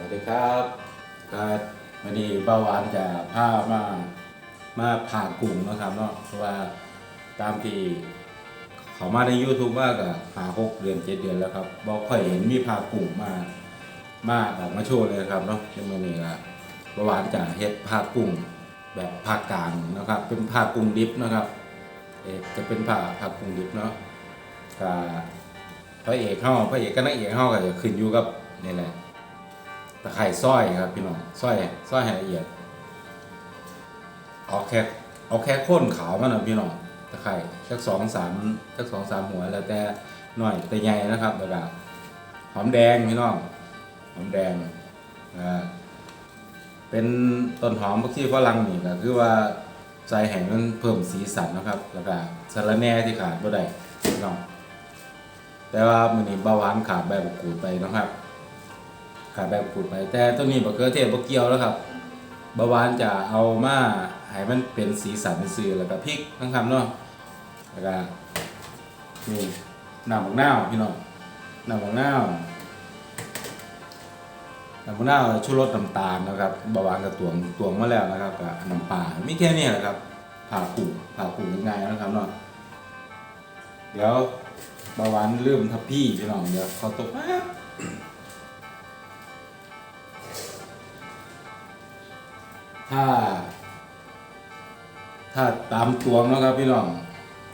วัสดีครับก็วันนี้เบาหวานจะพามามาผ่ากลุ่มนะครับเนาะเพราะว่าตามที่เขามาใน YouTube ว่าก็หาหกเดือนเจ็ดเดือนแล้วครับบอกค่อยเห็นมีผ่ากลุ่มมามาออกมาโชว์เลยครับเนาะในมื่อนี้ละเบาหวานจะเฮ็ดผ่ากลุ่มแบบผ่ากลางนะครับ เป็นผ่ากลุ่มดิฟนะครับเอกจะเป็นผ่าผ่ากลุ่มดิฟเนาะก็พระเอกเข้าพระเอกก็นักเอกเข้าก็จะขึ้นอยู่กับนี่แหละ ตะไคร่สร้อยครับพี่น้องสร้อยสร้อยให้ละเอียดเอาแค่เอาแค่โค่นขาวมันนะพี่น้องตะไคร่สักสองสามสักสองสามหัวแล้วแต่หน่อยแต่ใหญ่นะครับแล้วก็หอมแดงพี่น้องหอมแดงนะเป็นต้นหอมพวกที่ฝรั่งนี่ก็คือว่าใส่แห้งมันเพิ่มสีสันนะครับ แล้วก็สารแน่ที่ขาดบ่ได้พี่น้องแต่ว่ามื้อนี้เบาหวานขาดใบมะกรูดไปนะครับ ขาแบบขูดไปแต่ตัวนี้บะเขือเทศบะเกียวแล้วครับบะหวานจะเอามาให้มันเป็นสีสันซื่อแล้วก็พริกทั้งคำเนาะแล้วก็นี่น้ำบักนาวพี่น้องน้ำบักนาวน้ำบักนาวชูรสน้ำตาลนะครับบะหวานกับตวงตวงมาแล้วนะครับกับน้ำปลามีแค่นี้แหละครับผ่ากุ้งผ่ากุ้งง่ายๆนะครับเนาะเดี๋ยวบะหวานลืมทับพี่พี่น้องเดี๋ยวเขาตกแป๊บ ถ้า ถ้าตามตวงนะครับพี่น้อง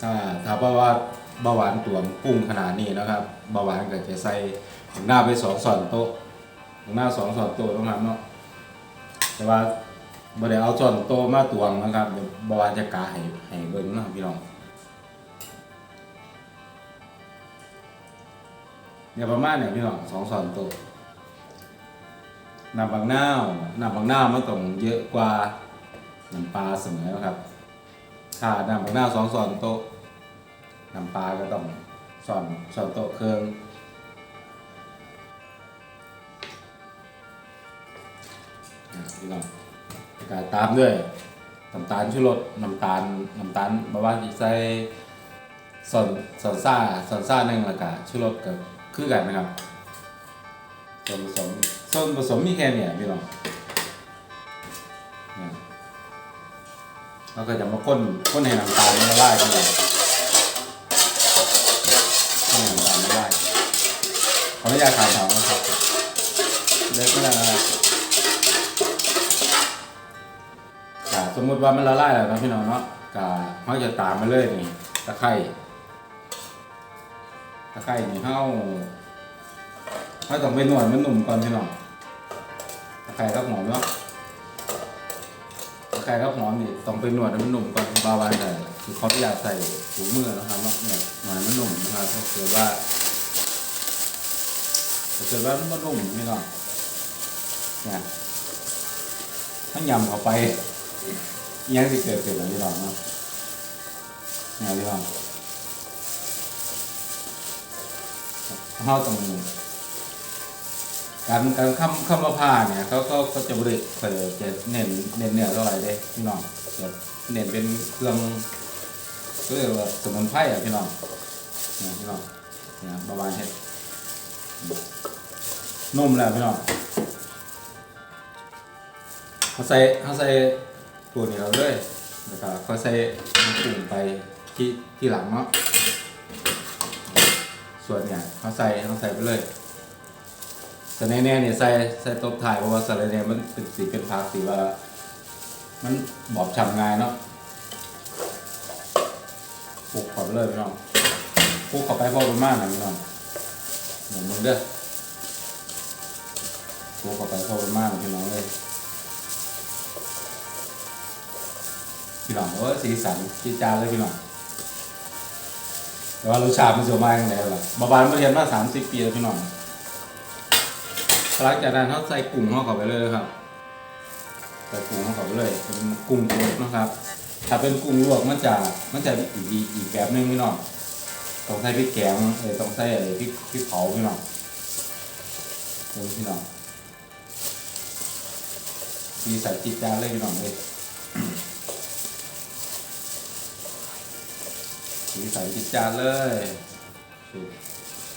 ถ้าถ้าเพราะว่าเบาหวานตวงปรุงขนาดนี้นะครับเบาหวานก็จะใส่ถึงหน้าไปสองส่อนโต๊ะถึงหน้าสองส่อนโต๊ะต้องทำเนาะแต่ว่าบ่ได้เอาส่อนโต๊ะมาตวงนะครับเดี๋ยวเบาหวานจะกาให้ให้เบิ่งนะพี่น้องเนี่ยประมาณเนี่ยพี่น้องสองส่อนโต๊ะ น้ำบางนาน้ำบางนามันต้องเยอะกว่าน้ำปลาเสมอครับ ถ้าน้ำบางนาสองส่วนโต๊ะน้ำปลาก็ต้องส่วนส่วนโต๊ะเครื่องอะพี่น้องก็ตามด้วยน้ำตาลชูรสน้ำตาลน้ำตาลบาวาที่ใส่ส่วนส่วนซ่าส่วนซ่าหนึ่งแล้วก็ชูรสก็คือกันนะครับส่วนผสม ส่วนผสมมีแค่เนี่ยพี่น้องเราก็จะมาข้นข้นให้น้ำตาลมันละลายกันเลยข้นให้น้ำตาลละลายขออนุญาตถ่ายเถานะครับเด็กก็กะสมมติว่ามันละลายแล้วนะพี่น้องเนาะกะเขาจะตามมาเลยนี่ตะไคร้ตะไคร้นี่เฮา ถ้าต้องไปหนวดมันหนุ่มก่อนพี่น้องตะไคร้กับหอมเนาะตะไคร้กับหอมนี่ต้องไปหนวดมันหนุ่มก่อนบาวานใส่คือเขาอยากใส่ถุงมือนะครับเนาเนี่ยหน่อยมันหนุ่มนะครับถ้าเกิดว่าถ้าเกิดว่ามันหนุ่มพี่น้องเนี่ยถ้ายำเข้าไปยังสิเกิดขึ้นแล้วพี่น้องเนาะเนี่ยพี่น้องเราต้อง การการคำคำว่าผ้าเนี่ยเขาเขาเขาจะบริเปิดจะเน้นเน้นเนื้อเท่าไหร่เด้พี่น้องจะเน้นเป็นเครื่องก็เรียกว่าสมุนไพรอะพี่น้องเนี่ยพี่น้องเนี่ยประมาณเฮ็ดนุ่มแล้วพี่น้องเขาใส่เขาใส่ตัวนี้เราเลยแล้วก็เขาใส่น้ำปรุงไปที่ที่หลังเนาะส่วนเนี่ยเขาใส่เขาใส่ไปเลย แต่แน่ๆเนี่ยใส่ใส่ตบถ่ายเพราะว่าสาระเนี่ยมันเป็นสีเป็นพักสีว่า มันบอบช้ำง่ายเนาะปลูกขอบเลยพี่น้องปลูกขอบไปพอประมาณนะพี่น้องหมือนมึงเด้อปลูกขอบไปพอประมาณพี่น้องเลยพี่น้องโอ้ยสีสันจีจานเลยพี่น้องแต่ว่ารสชาติมันจะมาอย่างไรล่ะบาบานมาเรียนมาสามสิบปีแล้วพี่น้อง หลังจากนั้นเขาใส่กุ้งเขาเข้าไปเลยนะครับ ใส่กุ้งเขาเข้าไปเลย เป็นกุ้งลวกนะครับ ถ้าเป็นกุ้งลวกมันจะมันจะอีกอีกอีกแบบหนึงพี่น้องต้องใส่พริกแกงเออต้องใส่อะไรพริกพริกเผาพี่น้องดูพี่น้องสีใส่จิตจานเลยพี่น้องเลยสีใส่จิตจานเลยสูตร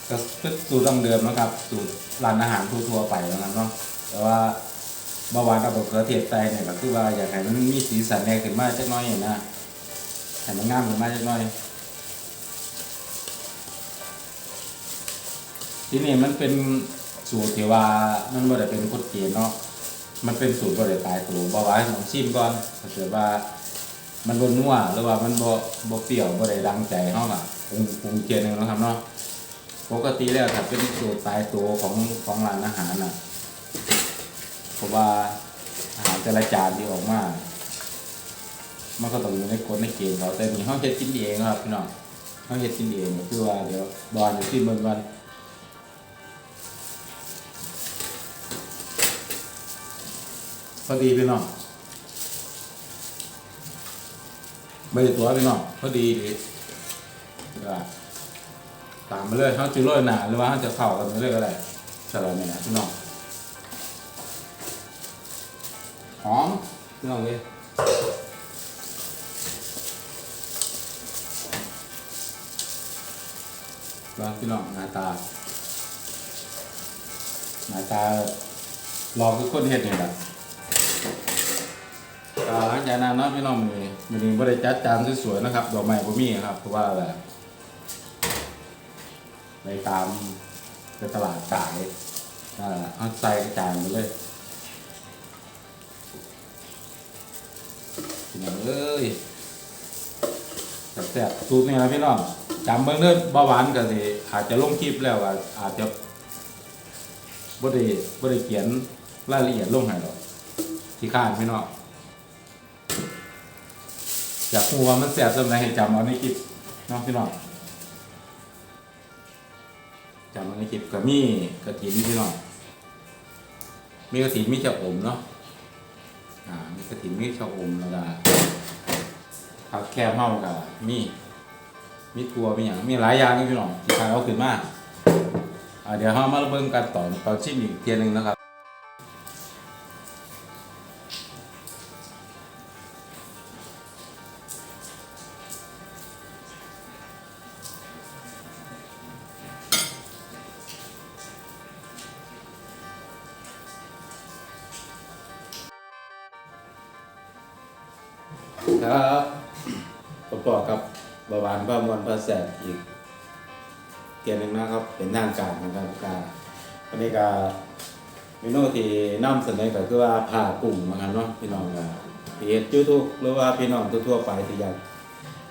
ก็คือสูตรดั้งเดิมนะครับ สูตรร้านอาหารทั่วๆไปแล้วนะเนาะแต่ว่าเมื่อวานกับบักเขือเทศใส่เนี่ยก็คือว่าอยากให้มันมีสีสันแน่ขึ้นมาจักน้อยนะให้มันงามขึ้นมาจักน้อยทีนี้มันเป็นสูตรที่ว่ามันบ่ได้เป็นกฎเกณฑ์เนาะมันเป็นสูตรบ่ได้ตายตัวบวาให้ลองชิมก่อนถ้าเกิดว่ามันบ่นัวหรือว่ามันบ่บ่เปรี้ยวบ่ได้ดังใจเฮาล่ะปรุงปรุงเทียนหนึ่งเนาะครับเนาะ ปกติแล้วถ้าเป็นสูตรตายตัวของของร้านอาหารน่ะเพราะว่าอาหารแต่ละจานที่ออกมา มันก็ต้องอยู่ในกฎในเกณฑ์เขาแต่นี่เฮาเฮ็ดกินเองครับพี่น้องเฮาเฮ็ดกินเองก็คือว่าเดี๋ยวบอลจะชิมเบิ่งก่อนพอดีพี่น้องไม่ได้ตัวพี่น้องพอดีดีก็ ตามมาเลยเขาจะโรยหนาหรือว่าเขาจะเข้ากันไปเลยก็ได้สลับเนี่ยพี่น้องหอมพี่น้องเลยลองพี่น้องหน้าตาหน้าตาลองคือคนเฮ็ดนี่แหละหลังจากนั้นเนาะพี่น้องมีมีนึงบ่ได้จัดจานสวยๆนะครับดอกไม้บ่มีครับเพราะว่าแบบ ไปตามไปตลาดขายอ่าเอาใส่กระจายไปเลยพี่น้องเอ้ยแซ่บๆสูตรนี้นะพี่น้องจำเบิ่งเด้อเบาหวานก็สิอาจจะลงคลิปแล้วว่าอาจจะบ่ได้บ่ได้เขียนรายละเอียดลงให้หรอกที่ข้านพี่น้องอยากรู้ว่ามันแสบจำไรให้จำเอาในคลิปน้องพี่น้อง จำมันในคลิปก็มีกระถินพี่น้องมีกระถินมีชะอมเนาะอ่ามีกระถินมีชะอมแล้วก็ผักแคบเฮากับมีมีทัวมีอย่างมีหลายอย่างนี่พี่น้องที่ทางเอาขึ้นมาอ่าเดี๋ยวเฮามาเบิ่งกันต่อตอนชิมอีกเทียหนึงนะครับ ครับประกอบกับบาหวานความวลพระแสบอีกเกียร์หนึ่งนะครับ เป็นทางการนะครับการวันนี้ก็เมนูที่นำเสนอก็คือว่าผ่ากุ้งนะครับเนาะพี่น้องก็เฮ็ดยูทูบหรือว่าพี่น้องทั่วๆไปที่อยาก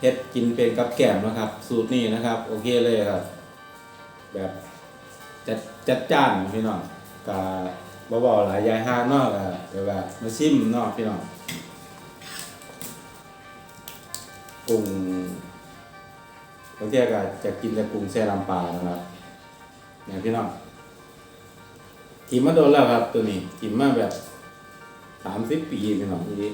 เฮ็ดกินเป็นกับแกล้มนะครับ สูตรนี้นะครับ โอเคเลยครับ แบบจัดจัดจ้านพี่น้องก็บ่เว้าหลายยายห้างเนาะก็เดี๋ยวว่ามาชิมเนาะพี่น้อง กุ้งบางทีก็จะกินแต่กุ้งแซ่ลำปลานะครับเนี่ยพี่น้องกินมาโดนแล้วครับตัวนี้กินมาแบบสามสิบปีพี่น้องนี่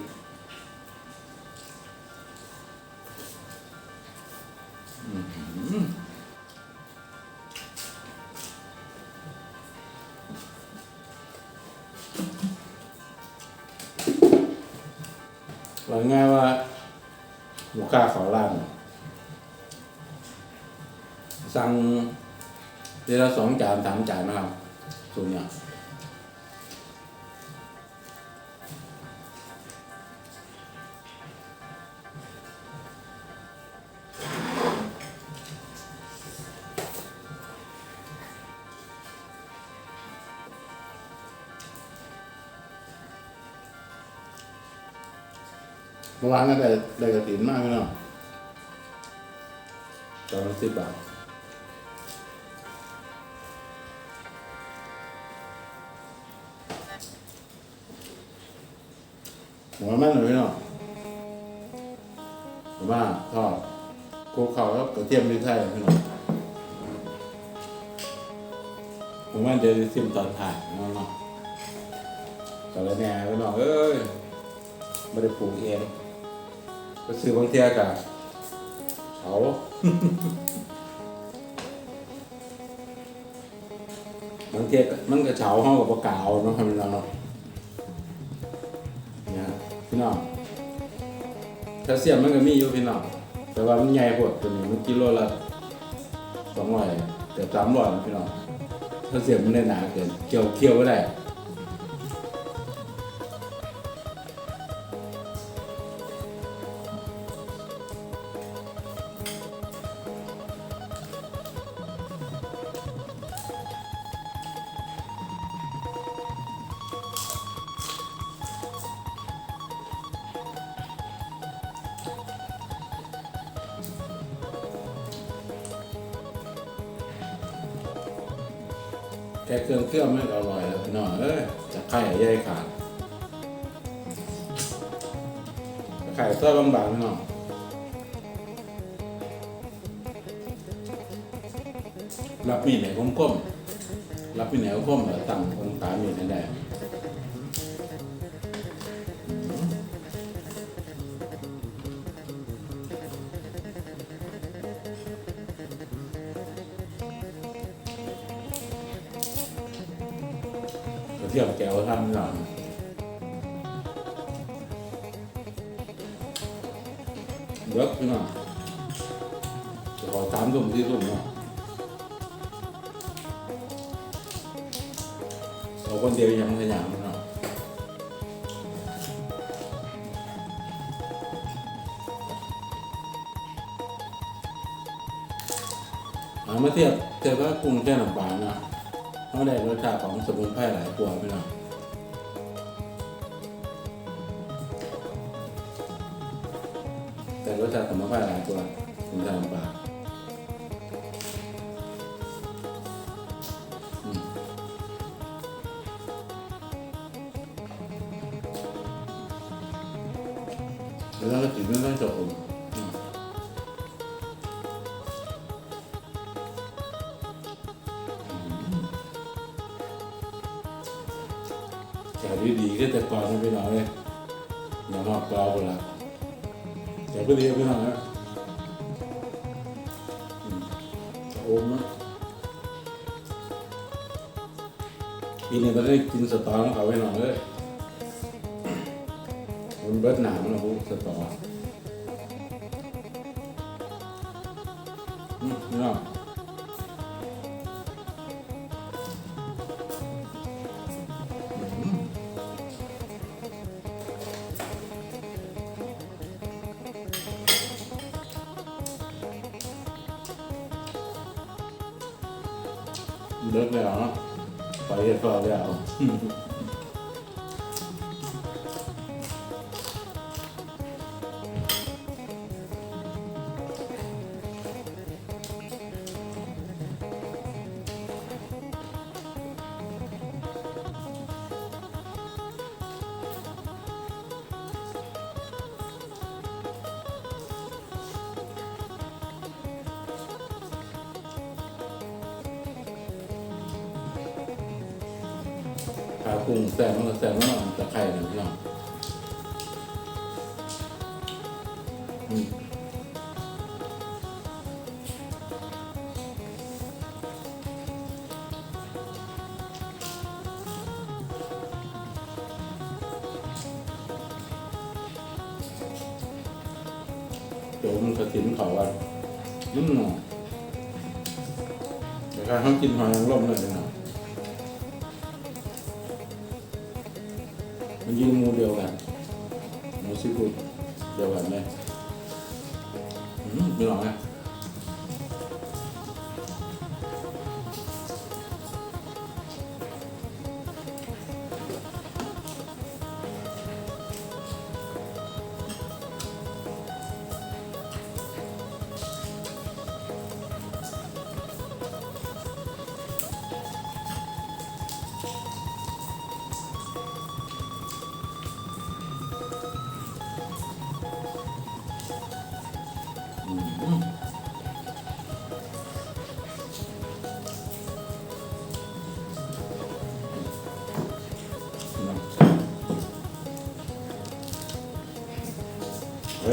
กาเขาร้านสั่งเดือนละสองจานสามจานนะครับส่วนเนี่ย มื่อวานก็ได้ได้กระตินมากเลยเนาะตอนละสิบบาทหัวมันเลยพี่น้องผมว่าทอดโคกเขาแล้วกระเทียมพริกไทยพี่น้องผมว่าเดี๋ยวจะชิมตอนถ่ายเนาะเนาะแต่ละแนวพี่น้องเอ้ยไม่ได้ปลูกเอง ก็ซื้อบางเทียกับเขาบางเทียมันก็เฉาห้องกับปลากาวเนาะทำเราเนาะเนี่ยพี่น้องแคลเซียมมันก็มีอยู่พี่น้องแต่ว่ามันใหญ่โพดตัวนี้มันกิโลละสองร้อยเกือบสามร้อยนะพี่น้องแคลเซียมมันได้หนาเกินเคี่ยวเคี่ยวไม่ได้ ไข่ซอยบางๆพี่น้องรับมีดไหนก้มๆรับมีดไหนก้มๆแล้วตั้งองศามีดให้ได้เที่ยวแก้วทำพี่น้อง เลิกพี่น้องจะขอสามทุ่มที่ทุ่มเนาะเราคนเดียวยังขยันเนาะเอามาเทียบเทียบกับกรุงแค่น้ำปลาเนะเขาได้รสชาติของสมุนไพรหลายกว่าพี่น้อง แต่รสชาติสมุนไพรหลายกว่ากรุงแค่น้ำปลาอืมแล้วก็ติดไม่ต้องจบผมแกดีดีๆก็แต่ก่อนไม่น้อยเลยอย่ามากเปล่า คนละแต่ก็ดีพี่น้องนะอืมโอมนะปีนี้ก็ได้กินสตอของเขาไว้หน่อยเลยมันเบิดหนามนะพวกสตออืมนี่เนาะ อย ขากุ้งแซมมันก็แซมมันตะไคร่หนึ่งพี่น้องอืมกระสินเขาว่านุ่มหน่อยเดี๋ยวการเขากินหอยนางรมเลยน้อ เดียวกันหมูซีฟู้ดเดียวกันเลยอืมไม่หรอกนะ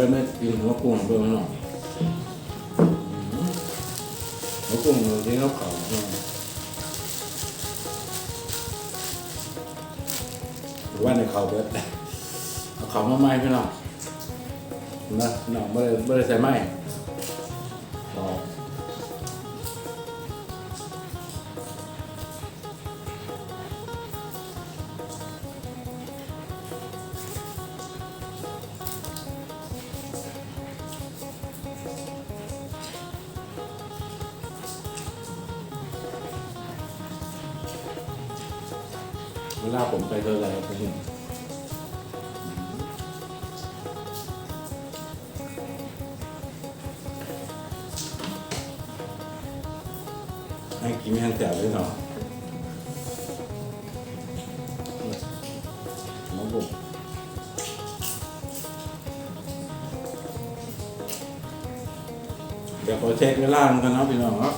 เออไม่กินหัวกุ้งเบิ่งหน่อยอืมหัวกุ้งเราที่เขาเขาใช่ไหรือว่าในเขาเบิดเอาเขามาไหม้พี่น้องนะน้องไม่ได้ไม่ได้ใส่ไหม้ เวลาผมไปเจออะไรผมเห็นให้กินแห้งแจ่ด้วยเนาะน้อเดี๋ยวขอเช็คเวลามันกันนะพี่น้องเนาะ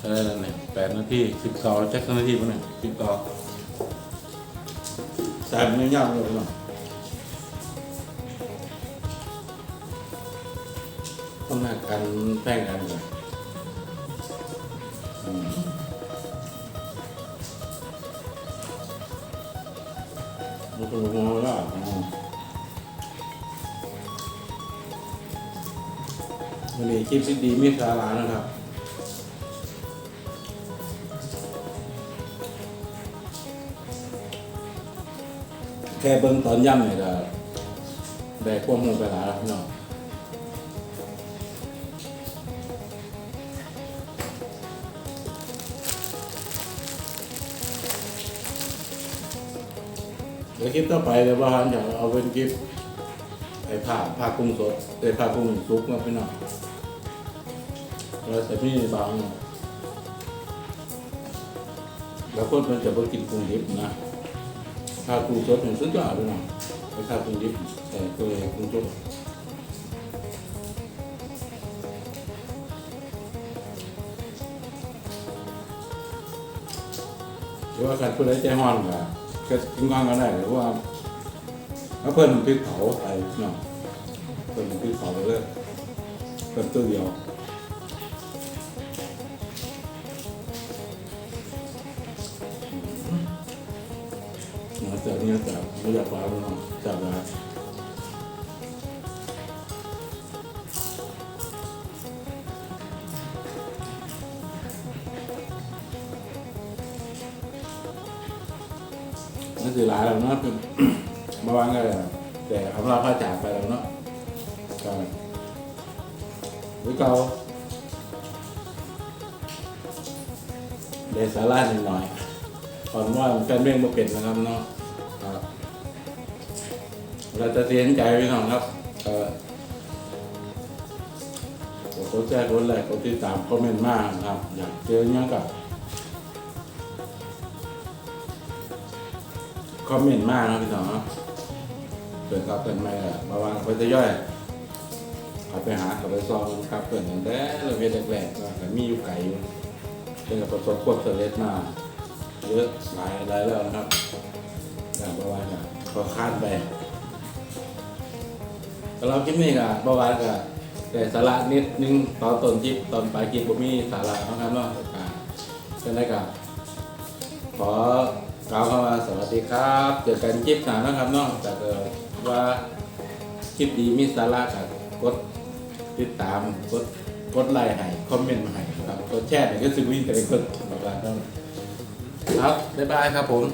อะไรนั่เนี่ย แปดนาทีสิบสองเช็คนาทีป่ะเนี่ยสิบสองสามไม่ยากเลยพี่น้องต้องหน้ากันแป้งกันเลยอืมมันเป็นหัวละอืมวันนี้คลิปดีมีสาระนะครับ แค่เบิ้งตอนย่ำเนี่ยก็ได้ควบคุมไปหลายแล้วพี่น้องเดี๋ยวคลิปต่อไปเดี๋ยวว่าอยากเอาเป็นคลิปไอ้ผ้าผ้ากุ้งสดไอ้ผ้ากุ้งซุกมาพี่น้องเราจะมีบางบางคนมันจะบ่กินกุ้งดิบนะข้าวกุ้งเลยนะ ไปข้าวกุ้งดิบแต่ตัวเองกุ้งสดหรือว่าการพูดได้ใจห้อนก็ก็กินก้อนก็ได้หรือว่าเอาเพิ่นพริกเผาไปเนาะเพิ่นพริกเผาไปเลยเพิ่นตัวเดียว เนี่ยแต่ไม่อยากฟ้าเลยเนาะจับได้นั่นคือหลายแล้วเนาะเป็นมื่อวานก็แต่คำลาพระจากไปแล้วเนาะก็หรือเก่าเดสาร่าหน่อยก่อนว่าแฟนเบ้งมาเป็นนะครับเนาะ เราจะเสียใจพี่น้องครับเออกดตัวแจ้งกดไลค์กดติดตามคอมเมนต์มากครับ อยากเจอเนี้ยกับคอมเมนต์มากนะพี่น้องเปิดครับเปิดไม่ละมาวางเปิดจะย่อยเอาไปหาเขาไปซองครับเปิดตั้งแต่เราเวทแรกๆก็มีอยู่ไก่อยู่เป็นประสบความสำเร็จมาเยอะหลายหลายแล้วนะครับอย่างประวัติก็ขอคาดไป สำหรับคลิปนี้ก็ประวัติก็แต่สาระนิดนึงตอนต้นคลิปตอนปลายคลิปผมมีสาระนะครับเนาะอ่าเป็นไรกับขอกล่าวคำว่าสวัสดีครับเจอกันคลิปหน้านะครับเน้องแต่เกว่าคลิปดีมีสาระกับกดติดตามกดกดไลค์ให้คอมเมนต์มาให้ครับกดแชร์ให้ก็สิวิ่งแต่ละคนประมาณนั้นครับบ๊ายบายครับผม